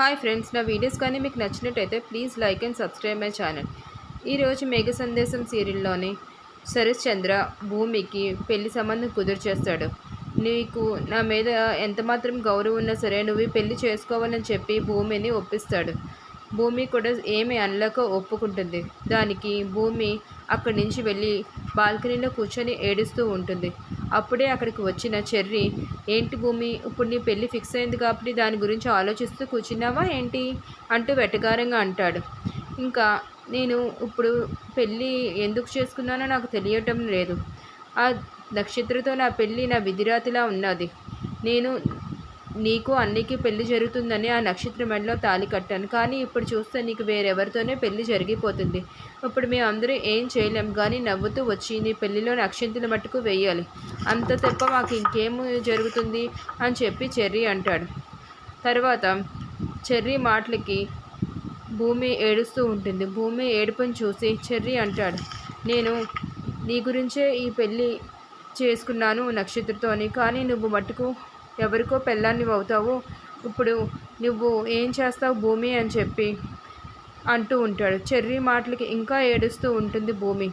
Hi friends నా videos కానీ మీకు నచ్చినట్టయితే please like and subscribe my channel. ఈరోజు మేఘ సందేశం సీరియల్లోని సరస్ చంద్ర భూమికి పెళ్ళి సంబంధం కుదురు చేస్తాడు నీకు నా మీద ఎంతమాత్రం గౌరవం ఉన్నా సరే నువ్వు పెళ్ళి చేసుకోవాలని చెప్పి భూమిని ఒప్పిస్తాడు. భూమి కూడా ఏమి అనలేక ఒప్పుకుంటుంది. దానికి భూమి అక్కడి నుంచి వెళ్ళి బాల్కనీలో కూర్చొని ఏడుస్తూ ఉంటుంది. అప్పుడే అక్కడికి వచ్చిన చెర్రీ ఏంటి భూమి ఇప్పుడు నీ పెళ్ళి ఫిక్స్ అయింది కాబట్టి దాని గురించి ఆలోచిస్తూ కూర్చున్నావా ఏంటి? అంటూ వెటకారంగా అంటాడు. ఇంకా నేను ఇప్పుడు పెళ్ళి ఎందుకు చేసుకున్నానో నాకు తెలియటం లేదు. ఆ నక్షత్రతో నా పెళ్ళి నా విధిరాతిలా ఉన్నది. నేను నీకు అన్నికి పెళ్ళి జరుగుతుందని ఆ నక్షత్రం మెడలో తాళి కట్టాను. కానీ ఇప్పుడు చూస్తే నీకు వేరెవరితోనే పెళ్ళి జరిగిపోతుంది. ఇప్పుడు మేము అందరూ ఏం చేయలేం. కానీ నవ్వుతూ వచ్చి నీ పెళ్ళిలో నక్షత్రుల మట్టుకు వేయాలి. అంత తప్ప మాకు ఇంకేం జరుగుతుంది? అని చెప్పి చెర్రీ అంటాడు. తర్వాత చెర్రీ మాటలకి భూమి ఏడుస్తూ ఉంటుంది. భూమి ఏడుపుని చూసి చెర్రీ అంటాడు నేను నీ గురించే ఈ పెళ్ళి చేసుకున్నాను నక్షత్రతోని. కానీ నువ్వు మట్టుకు ఎవరికో పెళ్ళాన్ని అవుతావు ఇప్పుడు నువ్వు ఏం చేస్తావు భూమి అని చెప్పి అంటూ ఉంటాడు. చెర్రీ మాటలకి ఇంకా ఏడుస్తూ ఉంటుంది భూమి.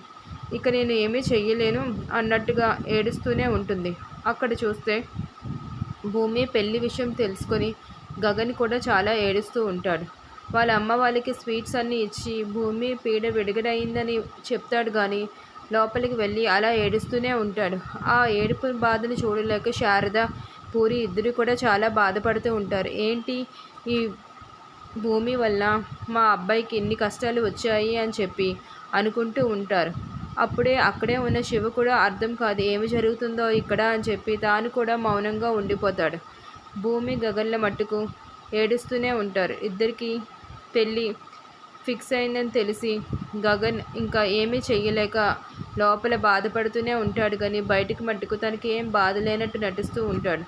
ఇక నేను ఏమీ చెయ్యలేను అన్నట్టుగా ఏడుస్తూనే ఉంటుంది. అక్కడ చూస్తే భూమి పెళ్ళి విషయం తెలుసుకొని గగన్ కూడా చాలా ఏడుస్తూ ఉంటాడు. వాళ్ళ అమ్మ వాళ్ళకి స్వీట్స్ అన్నీ ఇచ్చి భూమి పీడ విడుదలైందని చెప్తాడు కానీ లోపలికి వెళ్ళి అలా ఏడుస్తూనే ఉంటాడు. ఆ ఏడుపు బాధను చూడలేక శారద పూరి ఇద్దరు కూడా చాలా బాధపడుతూ ఉంటారు. ఏంటి ఈ భూమి వల్ల మా అబ్బాయికి ఎన్ని కష్టాలు వచ్చాయి అని చెప్పి అనుకుంటూ ఉంటారు. అప్పుడే అక్కడే ఉన్న శివ కూడా అర్థం కాదు ఏమి జరుగుతుందో ఇక్కడ అని చెప్పి తాను కూడా మౌనంగా ఉండిపోతాడు. భూమి గగన్ల మట్టుకు ఏడుస్తూనే ఉంటారు. ఇద్దరికి పెళ్ళి ఫిక్స్ అయిందని తెలిసి గగన్ ఇంకా ఏమీ చెయ్యలేక లోపల బాధపడుతూనే ఉంటాడు కానీ బయటికి మట్టుకు తనకి ఏం బాధ లేనట్టు నటిస్తూ ఉంటాడు.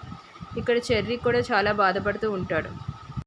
ఇక్కడ చెర్రీ కూడా చాలా బాధపడుతూ ఉంటాడు.